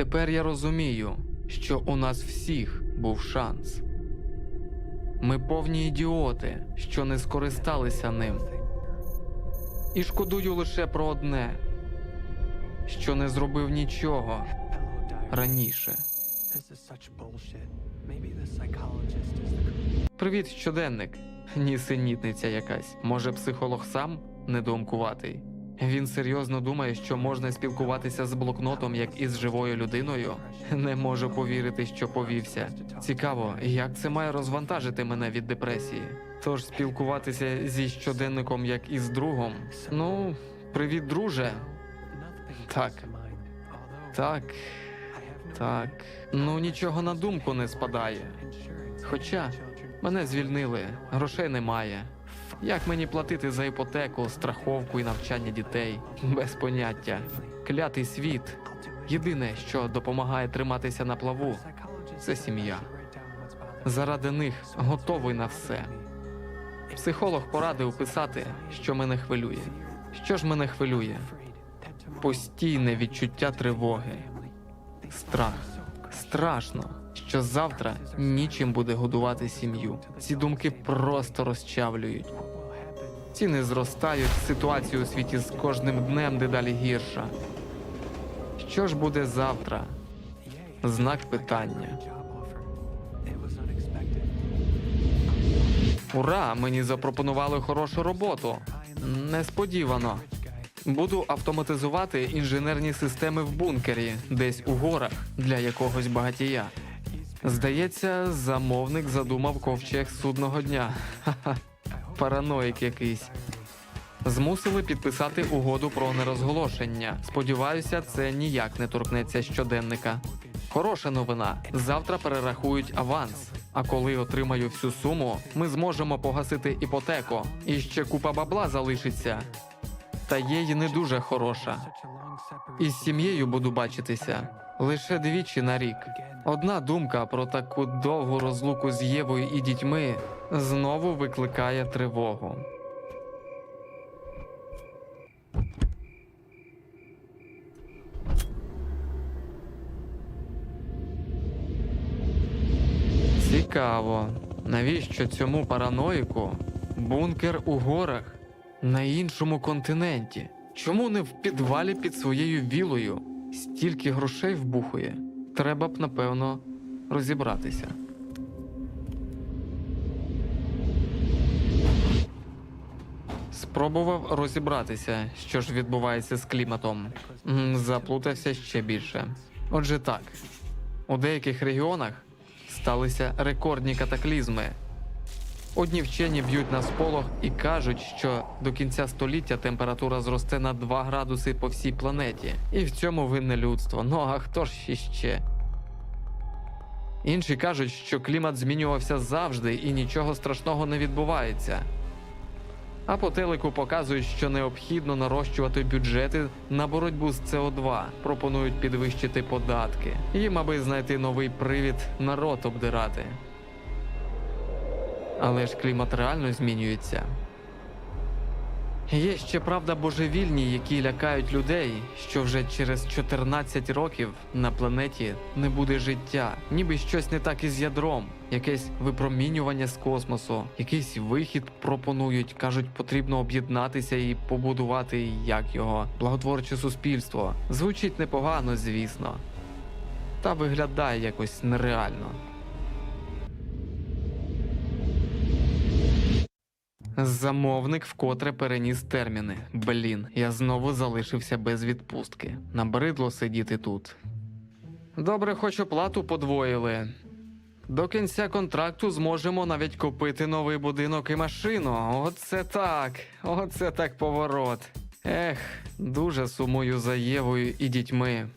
Тепер я розумію, що у нас всіх був шанс. Ми повні ідіоти, що не скористалися ним. І шкодую лише про одне, що не зробив нічого раніше. Привіт, щоденник. Нісенітниця якась. Може, психолог сам недоумкуватий? Він серйозно думає, що можна спілкуватися з блокнотом як із живою людиною. Не можу повірити, що повівся. Цікаво, як це має розвантажити мене від депресії. Тож спілкуватися зі щоденником як із другом. Ну, привіт, друже. Так. Так, так. Ну нічого на думку не спадає. Хоча мене звільнили, грошей немає. Як мені платити за іпотеку, страховку і навчання дітей? Без поняття. Клятий світ. Єдине, що допомагає триматися на плаву, це сім'я. Заради них готовий на все. Психолог порадив писати, що мене хвилює. Що ж мене хвилює? Постійне відчуття тривоги, страх. Страшно, що завтра нічим буде годувати сім'ю. Ці думки просто розчавлюють. Ціни зростають, ситуація у світі з кожним днем дедалі гірша. Що ж буде завтра? Знак питання. Ура! Мені запропонували хорошу роботу. Несподівано. Буду автоматизувати інженерні системи в бункері, десь у горах для якогось багатія. Здається, замовник задумав ковчег судного дня. Ха-ха, параноїк якийсь. Змусили підписати угоду про нерозголошення. Сподіваюся, це ніяк не торкнеться щоденника. Хороша новина. Завтра перерахують аванс. А коли отримаю всю суму, ми зможемо погасити іпотеку. І ще купа бабла залишиться. Та є й не дуже хороша. Із сім'єю буду бачитися лише двічі на рік. Одна думка про таку довгу розлуку з Євою і дітьми знову викликає тривогу. Цікаво, навіщо цьому параноїку бункер у горах на іншому континенті? Чому не в підвалі під своєю вілою? Стільки грошей вбухує. Треба б, напевно, розібратися. Спробував розібратися, що ж відбувається з кліматом. Заплутався ще більше. Отже, так, у деяких регіонах сталися рекордні катаклізми. Одні вчені б'ють на сполох і кажуть, що до кінця століття температура зросте на 2 градуси по всій планеті. І в цьому винне людство. Ну а хто ж іще? Інші кажуть, що клімат змінювався завжди і нічого страшного не відбувається. А по телеку показують, що необхідно нарощувати бюджети на боротьбу з СО2, пропонують підвищити податки. Їм, аби знайти новий привід, народ обдирати. Але ж клімат реально змінюється. Є ще правда божевільні, які лякають людей, що вже через 14 років на планеті не буде життя, ніби щось не так із ядром, якесь випромінювання з космосу, якийсь вихід пропонують, кажуть, потрібно об'єднатися і побудувати як його благотворче суспільство. Звучить непогано, звісно, та виглядає якось нереально. Замовник вкотре переніс терміни. Блін, я знову залишився без відпустки. Набридло сидіти тут. Добре, хоч оплату подвоїли. До кінця контракту зможемо навіть купити новий будинок і машину. Оце так, оце так поворот. Ех, дуже сумую за Євою і дітьми.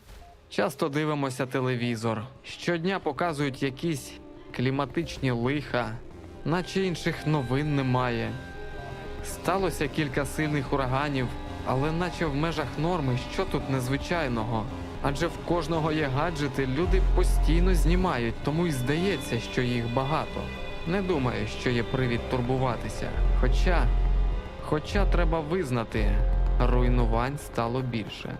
Часто дивимося телевізор. Щодня показують якісь кліматичні лиха, наче інших новин немає. Сталося кілька сильних ураганів, але наче в межах норми, що тут незвичайного. Адже в кожного є гаджети, люди постійно знімають, тому й здається, що їх багато. Не думаю, що є привід турбуватися. Хоча, хоча треба визнати, руйнувань стало більше.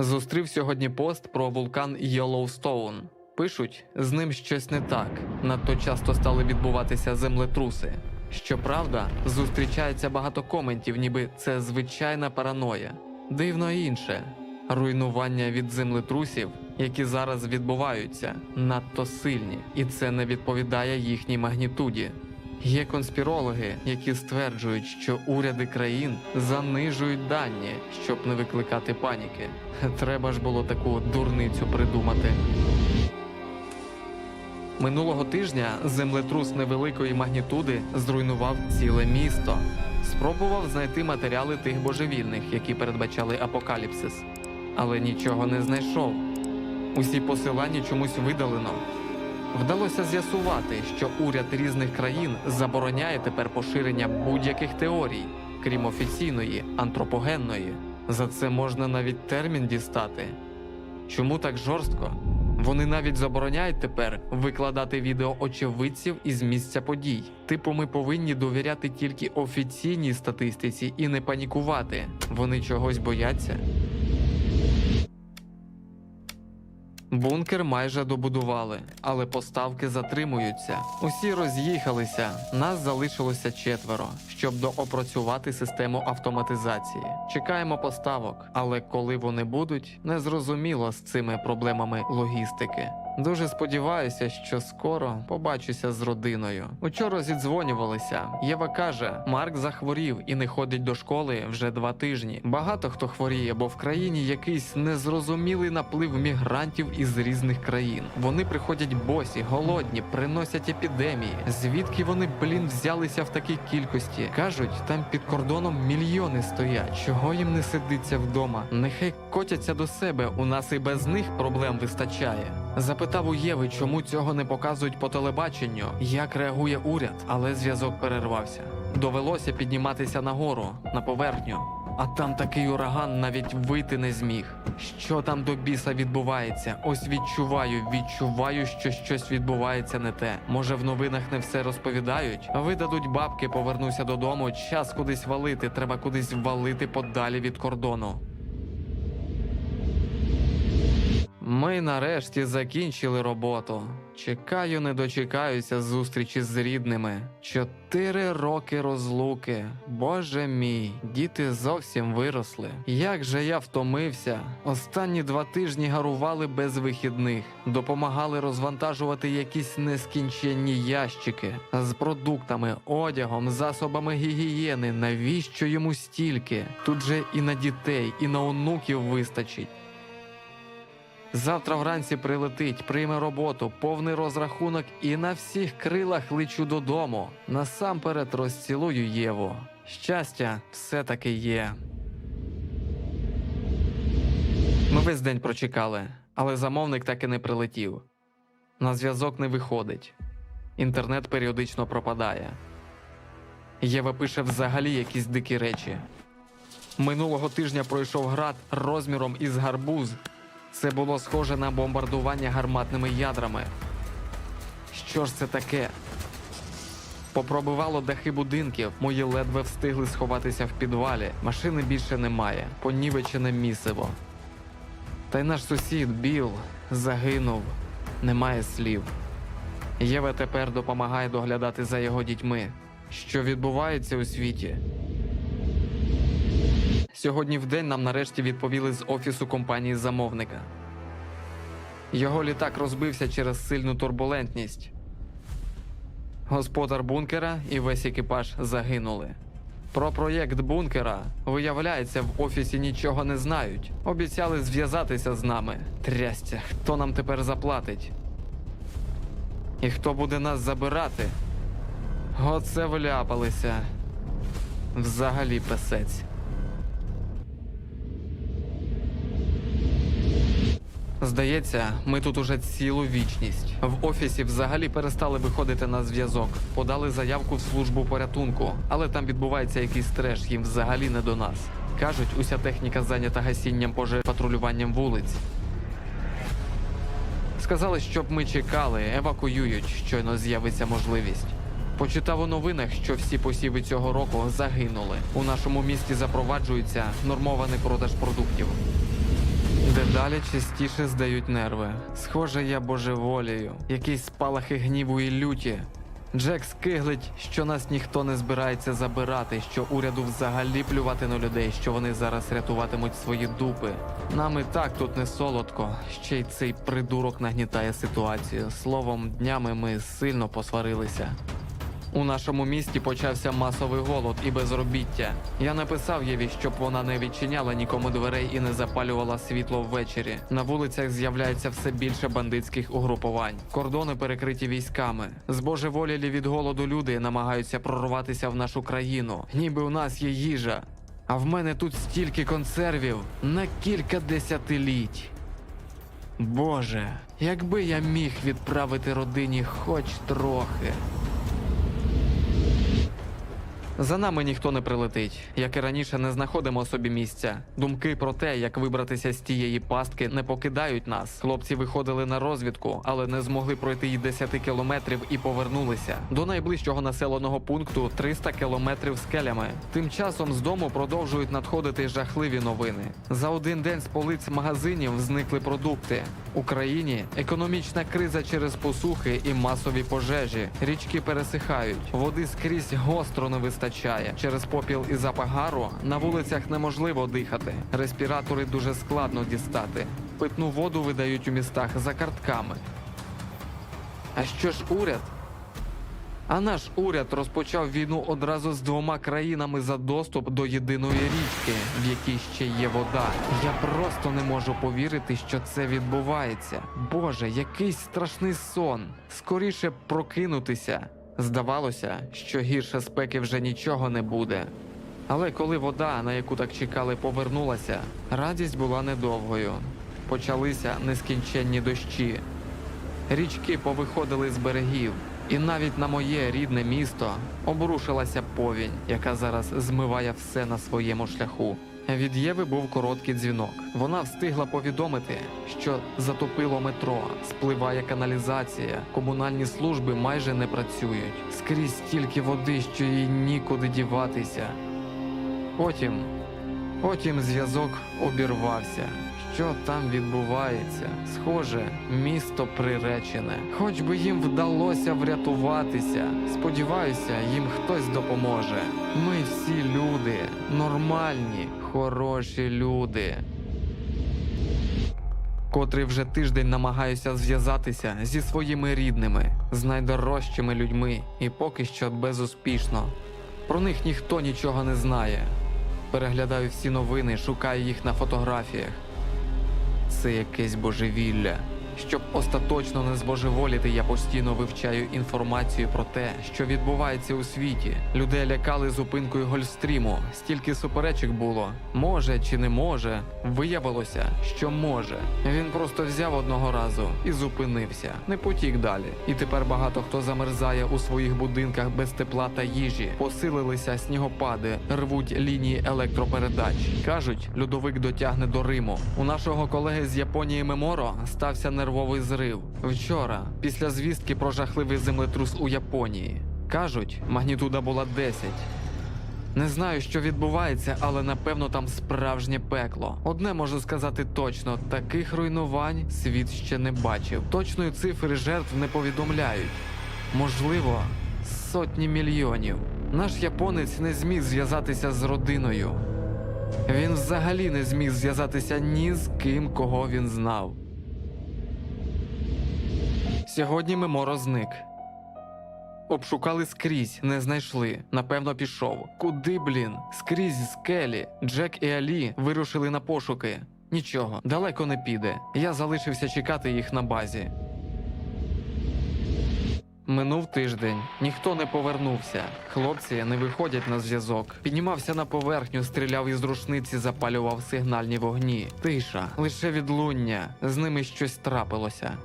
Зустрів сьогодні пост про вулкан Йеллоустоун. Пишуть, з ним щось не так. Надто часто стали відбуватися землетруси. Щоправда, зустрічається багато коментів, ніби це звичайна параноя. Дивно інше. Руйнування від землетрусів, які зараз відбуваються, надто сильні, і це не відповідає їхній магнітуді. Є конспірологи, які стверджують, що уряди країн занижують дані, щоб не викликати паніки. Треба ж було таку дурницю придумати. Минулого тижня землетрус невеликої магнітуди зруйнував ціле місто. Спробував знайти матеріали тих божевільних, які передбачали апокаліпсис, але нічого не знайшов. Усі посилання чомусь видалено. Вдалося з'ясувати, що уряд різних країн забороняє тепер поширення будь-яких теорій, крім офіційної, антропогенної. За це можна навіть термін дістати. Чому так жорстко? Вони навіть забороняють тепер викладати відео очевидців із місця подій. Типу, ми повинні довіряти тільки офіційній статистиці і не панікувати. Вони чогось бояться. Бункер майже добудували, але поставки затримуються. Усі роз'їхалися. Нас залишилося четверо, щоб доопрацювати систему автоматизації. Чекаємо поставок, але коли вони будуть, незрозуміло з цими проблемами логістики. Дуже сподіваюся, що скоро побачуся з родиною. Учора зідзвонювалися. Єва каже, Марк захворів і не ходить до школи вже два тижні. Багато хто хворіє, бо в країні якийсь незрозумілий наплив мігрантів із різних країн. Вони приходять босі, голодні, приносять епідемії. Звідки вони, блін, взялися в такій кількості? кажуть, там під кордоном мільйони стоять. Чого їм не сидиться вдома? Нехай котяться до себе. У нас і без них проблем вистачає. Запитав у Єви, чому цього не показують по телебаченню, як реагує уряд, але зв'язок перервався. Довелося підніматися нагору, на поверхню. А там такий ураган навіть вийти не зміг. Що там до біса відбувається? Ось відчуваю, відчуваю, що щось відбувається не те. Може, в новинах не все розповідають? Видадуть бабки, повернуся додому. Час кудись валити. Треба кудись валити подалі від кордону. Ми нарешті закінчили роботу. Чекаю, не дочекаюся зустрічі з рідними. Чотири роки розлуки. Боже мій, діти зовсім виросли. Як же я втомився. Останні два тижні гарували без вихідних, допомагали розвантажувати якісь нескінченні ящики з продуктами, одягом, засобами гігієни. Навіщо йому стільки? Тут же і на дітей, і на онуків вистачить. Завтра вранці прилетить, прийме роботу, повний розрахунок і на всіх крилах лечу додому. Насамперед розцілую Єву. Щастя, все-таки є. Ми весь день прочекали, але замовник так і не прилетів. На зв'язок не виходить. Інтернет періодично пропадає. Єва пише взагалі якісь дикі речі. Минулого тижня пройшов град розміром із гарбуз. Це було схоже на бомбардування гарматними ядрами. Що ж це таке? Попробивало дахи будинків, мої ледве встигли сховатися в підвалі. Машини більше немає, понівечене місиво. Та й наш сусід Біл загинув, немає слів. Єва тепер допомагає доглядати за його дітьми. Що відбувається у світі? Сьогодні в день нам нарешті відповіли з офісу компанії замовника. Його літак розбився через сильну турбулентність. Господар бункера і весь екіпаж загинули. Про проєкт бункера, виявляється, в офісі нічого не знають. Обіцяли зв'язатися з нами. Трястя, хто нам тепер заплатить? І хто буде нас забирати? Оце вляпалися. Взагалі песець. Здається, ми тут уже цілу вічність. В офісі взагалі перестали виходити на зв'язок. Подали заявку в службу порятунку, але там відбувається якийсь треш, їм взагалі не до нас. Кажуть, уся техніка зайнята гасінням пожеж патрулюванням вулиць. Сказали, щоб ми чекали, евакуюють, щойно з'явиться можливість. Почитав у новинах, що всі посіви цього року загинули. У нашому місті запроваджується нормований продаж продуктів. Дедалі частіше здають нерви. Схоже, я божеволію, якісь спалахи гніву і люті. Джек скиглить, що нас ніхто не збирається забирати, що уряду взагалі плювати на людей, що вони зараз рятуватимуть свої дупи. Нам і так тут не солодко. Ще й цей придурок нагнітає ситуацію. Словом, днями ми сильно посварилися. У нашому місті почався масовий голод і безробіття. Я написав Єві, щоб вона не відчиняла нікому дверей і не запалювала світло ввечері. На вулицях з'являється все більше бандитських угрупувань. Кордони перекриті військами. Збожеволілі від голоду люди намагаються прорватися в нашу країну. Ніби у нас є їжа. А в мене тут стільки консервів на кілька десятиліть. Боже, якби я міг відправити родині хоч трохи. За нами ніхто не прилетить. Як і раніше, не знаходимо собі місця. Думки про те, як вибратися з тієї пастки, не покидають нас. Хлопці виходили на розвідку, але не змогли пройти й 10 кілометрів і повернулися. До найближчого населеного пункту 300 кілометрів скелями. Тим часом з дому продовжують надходити жахливі новини. За один день з полиць магазинів зникли продукти. У країні економічна криза через посухи і масові пожежі. Річки пересихають, води скрізь гостро не вистачає. Через попіл і запах гару на вулицях неможливо дихати. Респіратори дуже складно дістати. Питну воду видають у містах за картками. А що ж уряд? А наш уряд розпочав війну одразу з двома країнами за доступ до єдиної річки, в якій ще є вода. Я просто не можу повірити, що це відбувається. Боже, якийсь страшний сон. Скоріше прокинутися. Здавалося, що гірше спеки вже нічого не буде. Але коли вода, на яку так чекали, повернулася, радість була недовгою. Почалися нескінченні дощі. Річки повиходили з берегів, і навіть на моє рідне місто обрушилася повінь, яка зараз змиває все на своєму шляху. Від Єви був короткий дзвінок. Вона встигла повідомити, що затопило метро, спливає каналізація, комунальні служби майже не працюють. Скрізь стільки води, що їй нікуди діватися. Потім, потім зв'язок обірвався. Що там відбувається? Схоже, місто приречене. Хоч би їм вдалося врятуватися. Сподіваюся, їм хтось допоможе. Ми всі люди, нормальні, хороші люди. Котрий вже тиждень намагаюся зв'язатися зі своїми рідними, з найдорожчими людьми, і поки що безуспішно. Про них ніхто нічого не знає. Переглядаю всі новини, шукаю їх на фотографіях. Це якесь божевілля. Щоб остаточно не збожеволіти, я постійно вивчаю інформацію про те, що відбувається у світі. Людей лякали зупинкою Гольфстріму. Стільки суперечок було. Може чи не може. Виявилося, що може. Він просто взяв одного разу і зупинився, не потік далі. І тепер багато хто замерзає у своїх будинках без тепла та їжі. Посилилися снігопади, рвуть лінії електропередач. Кажуть, льодовик дотягне до Риму. У нашого колеги з Японії Меморо стався нервовий зрив. Вчора, після звістки про жахливий землетрус у Японії. Кажуть, магнітуда була 10. Не знаю, що відбувається, але напевно там справжнє пекло. Одне можу сказати точно: таких руйнувань світ ще не бачив. Точної цифри жертв не повідомляють. Можливо, сотні мільйонів. Наш японець не зміг зв'язатися з родиною. Він взагалі не зміг зв'язатися ні з ким, кого він знав. Сьогодні Меморо зник. Обшукали скрізь, не знайшли. Напевно, пішов. Куди, блін? Скрізь скелі. Джек і Алі вирушили на пошуки. Нічого, далеко не піде. Я залишився чекати їх на базі. Минув тиждень, ніхто не повернувся. Хлопці не виходять на зв'язок. Піднімався на поверхню, стріляв із рушниці, запалював сигнальні вогні. Тиша, лише відлуння. З ними щось трапилося.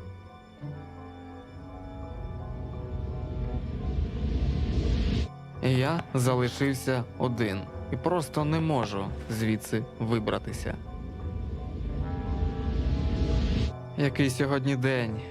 Я залишився один і просто не можу звідси вибратися. Який сьогодні день?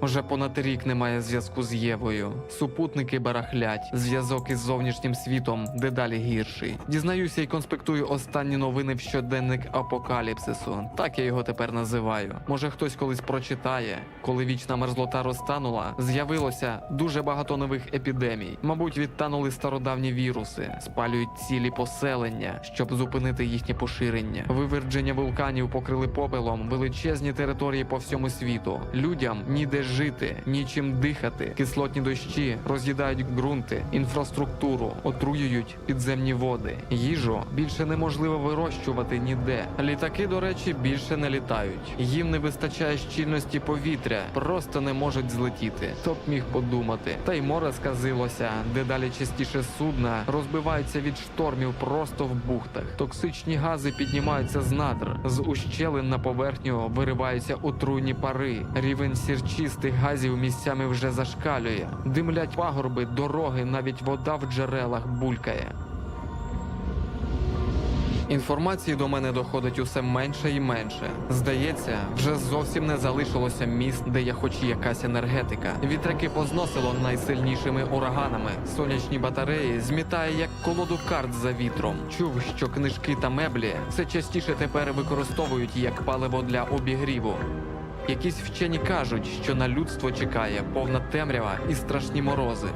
Уже понад рік немає зв'язку з Євою. Супутники барахлять, зв'язок із зовнішнім світом дедалі гірший. Дізнаюся і конспектую останні новини в щоденник апокаліпсису. Так я його тепер називаю. Може, хтось колись прочитає. Коли вічна мерзлота розтанула, з'явилося дуже багато нових епідемій. Мабуть, відтанули стародавні віруси, спалюють цілі поселення, щоб зупинити їхнє поширення. Вивердження вулканів покрили попелом величезні території по всьому світу. Людям ніде жити, нічим дихати. Кислотні дощі роз'їдають ґрунти, інфраструктуру, отруюють підземні води. Їжу більше неможливо вирощувати ніде. Літаки, до речі, більше не літають. Їм не вистачає щільності повітря, просто не можуть злетіти. Хто б міг подумати? Та й море сказилося, дедалі частіше судна розбиваються від штормів просто в бухтах. Токсичні гази піднімаються з надр, з ущелин на поверхню вириваються отруйні пари. Рівень сірчистих газів місцями вже зашкалює. Димлять пагорби, дороги, навіть вода в джерелах булькає. Інформації до мене доходить усе менше і менше. Здається, вже зовсім не залишилося міст, де є хоч якась енергетика. Вітряки позносило найсильнішими ураганами. Сонячні батареї змітає як колоду карт за вітром. Чув, що книжки та меблі все частіше тепер використовують як паливо для обігріву. Якісь вчені кажуть, що на людство чекає повна темрява і страшні морози.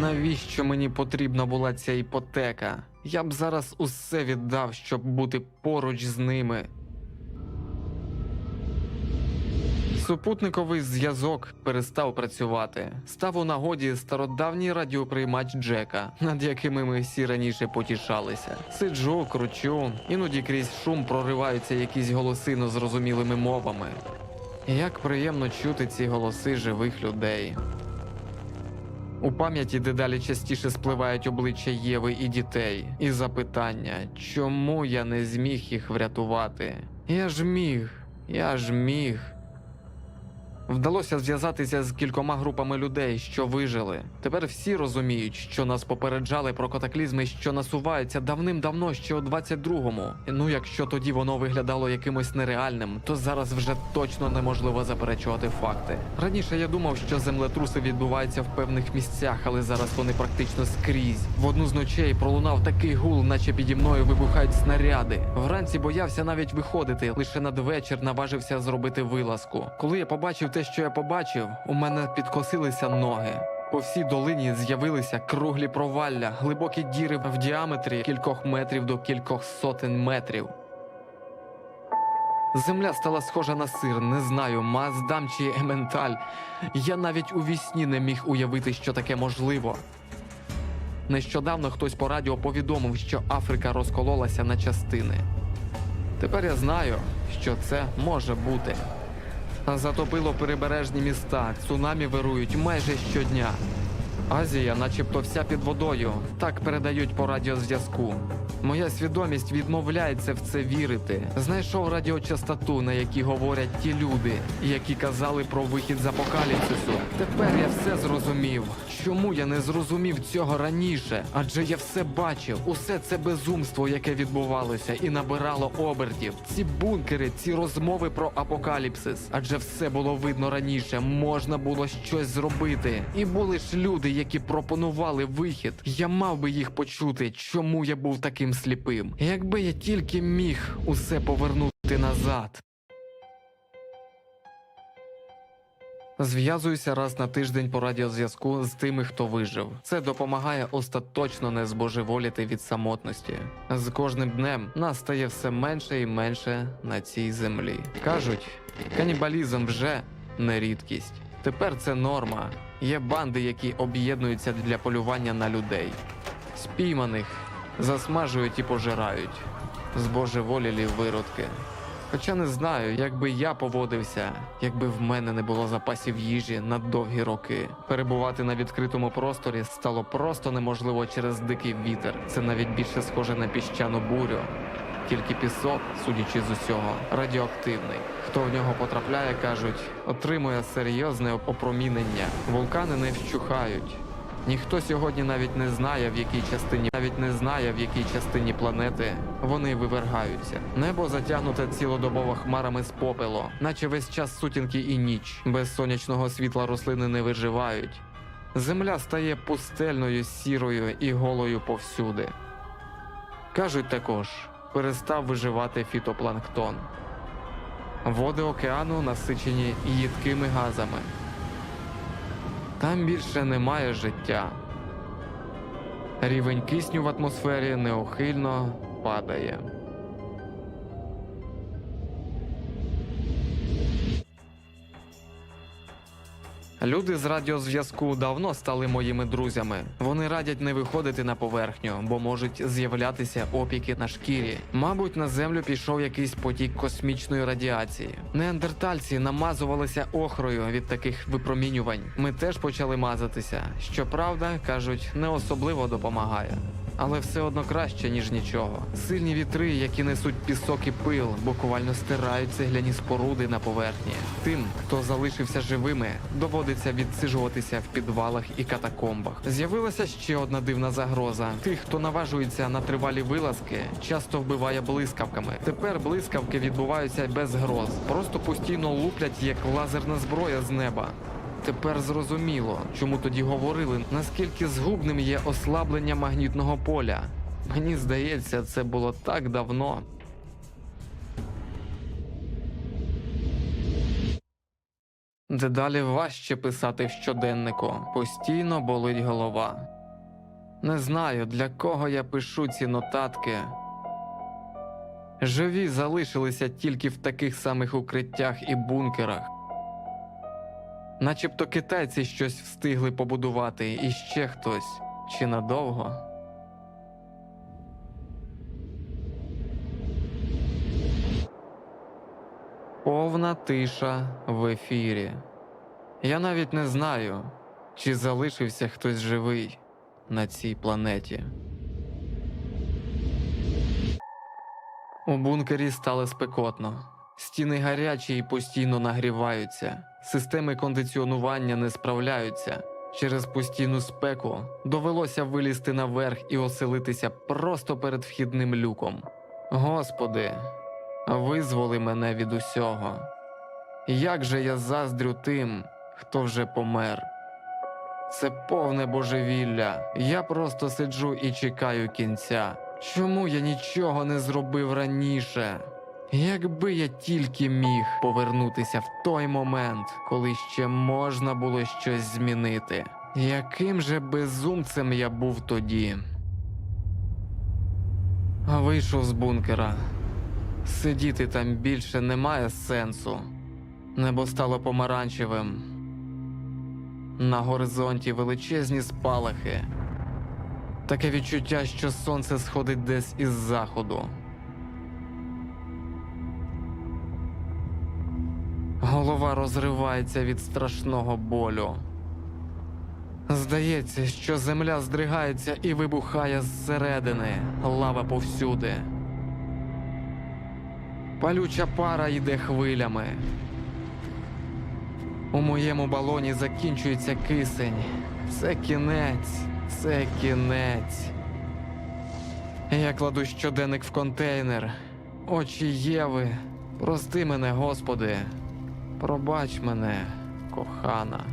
Навіщо мені потрібна була ця іпотека? Я б зараз усе віддав, щоб бути поруч з ними. Супутниковий зв'язок перестав працювати. Став у нагоді стародавній радіоприймач Джека, над якими ми всі раніше потішалися. Сиджу, кручу, іноді крізь шум прориваються якісь голоси незрозумілими мовами. Як приємно чути ці голоси живих людей. У пам'яті дедалі частіше спливають обличчя Єви і дітей, і запитання, чому я не зміг їх врятувати? Я ж міг, я ж міг. Вдалося зв'язатися з кількома групами людей, що вижили. Тепер всі розуміють, що нас попереджали про катаклізми, що насуваються давним-давно ще у 22-му. Ну, якщо тоді воно виглядало якимось нереальним, то зараз вже точно неможливо заперечувати факти. Раніше я думав, що землетруси відбуваються в певних місцях, але зараз вони практично скрізь. В одну з ночей пролунав такий гул, наче піді мною вибухають снаряди. Вранці боявся навіть виходити. Лише надвечір наважився зробити вилазку. Коли я побачив те, що я побачив, у мене підкосилися ноги. По всій долині з'явилися круглі провалля, глибокі діри в діаметрі кількох метрів до кількох сотень метрів. Земля стала схожа на сир, не знаю, маздам чи ементаль. Я навіть у вісні не міг уявити, що таке можливо. Нещодавно хтось по радіо повідомив, що Африка розкололася на частини. Тепер я знаю, що це може бути. Затопило прибережні міста, цунамі вирують майже щодня. Азія, начебто, вся під водою. Так передають по радіозв'язку. Моя свідомість відмовляється в це вірити. Знайшов радіочастоту, на якій говорять ті люди, які казали про вихід з апокаліпсису. Тепер я все зрозумів. Чому я не зрозумів цього раніше? Адже я все бачив. Усе це безумство, яке відбувалося, і набирало обертів. Ці бункери, ці розмови про апокаліпсис. Адже все було видно раніше. Можна було щось зробити. І були ж люди, які пропонували вихід. Я мав би їх почути, чому я був таким сліпим. Якби я тільки міг усе повернути назад. Зв'язуюся раз на тиждень по радіозв'язку з тими, хто вижив. Це допомагає остаточно не збожеволіти від самотності. З кожним днем нас стає все менше і менше на цій землі. Кажуть, канібалізм вже не рідкість. Тепер це норма. Є банди, які об'єднуються для полювання на людей. Спійманих засмажують і пожирають. Збожеволілі виродки. Хоча не знаю, як би я поводився, якби в мене не було запасів їжі на довгі роки. Перебувати на відкритому просторі стало просто неможливо через дикий вітер. Це навіть більше схоже на піщану бурю. Тільки пісок, судячи з усього, радіоактивний. Хто в нього потрапляє, кажуть, отримує серйозне опромінення. Вулкани не вщухають. Ніхто сьогодні навіть не знає, в якій частині навіть не знає, в якій частині планети вони вивергаються. Небо затягнуте цілодобово хмарами з попелу, наче весь час сутінки і ніч. Без сонячного світла рослини не виживають. Земля стає пустельною, сірою і голою повсюди. Кажуть також, перестав виживати фітопланктон. Води океану насичені їдкими газами. Там більше немає життя. Рівень кисню в атмосфері неухильно падає. Люди з радіозв'язку давно стали моїми друзями. Вони радять не виходити на поверхню, бо можуть з'являтися опіки на шкірі. Мабуть, на землю пішов якийсь потік космічної радіації. Неандертальці намазувалися охрою від таких випромінювань. Ми теж почали мазатися. Щоправда, кажуть, не особливо допомагає. Але все одно краще, ніж нічого. Сильні вітри, які несуть пісок і пил, буквально стирають цегляні споруди на поверхні. Тим, хто залишився живими, доводиться відсиджуватися в підвалах і катакомбах. З'явилася ще одна дивна загроза. Тих, хто наважується на тривалі вилазки, часто вбиває блискавками. Тепер блискавки відбуваються без гроз, просто постійно луплять як лазерна зброя з неба. Тепер зрозуміло, чому тоді говорили, наскільки згубним є ослаблення магнітного поля. Мені здається, це було так давно. Дедалі важче писати в щоденнику, постійно болить голова. Не знаю, для кого я пишу ці нотатки. Живі залишилися тільки в таких самих укриттях і бункерах. Начебто китайці щось встигли побудувати, і ще хтось чи надовго. Повна тиша в ефірі. Я навіть не знаю, чи залишився хтось живий на цій планеті. У бункері стало спекотно. Стіни гарячі і постійно нагріваються. Системи кондиціонування не справляються. Через постійну спеку довелося вилізти наверх і оселитися просто перед вхідним люком. Господи, визволи мене від усього. Як же я заздрю тим, хто вже помер. Це повне божевілля. Я просто сиджу і чекаю кінця. Чому я нічого не зробив раніше? Якби я тільки міг повернутися в той момент, коли ще можна було щось змінити. Яким же безумцем я був тоді? Вийшов з бункера. Сидіти там більше немає сенсу. Небо стало помаранчевим. На горизонті величезні спалахи. Таке відчуття, що сонце сходить десь із заходу. Голова розривається від страшного болю. Здається, що земля здригається і вибухає зсередини, лава повсюди. Палюча пара йде хвилями. У моєму балоні закінчується кисень. Це кінець, це кінець. Я кладу щоденник в контейнер. Очі Єви, прости мене, Господи. Пробач мене, кохана.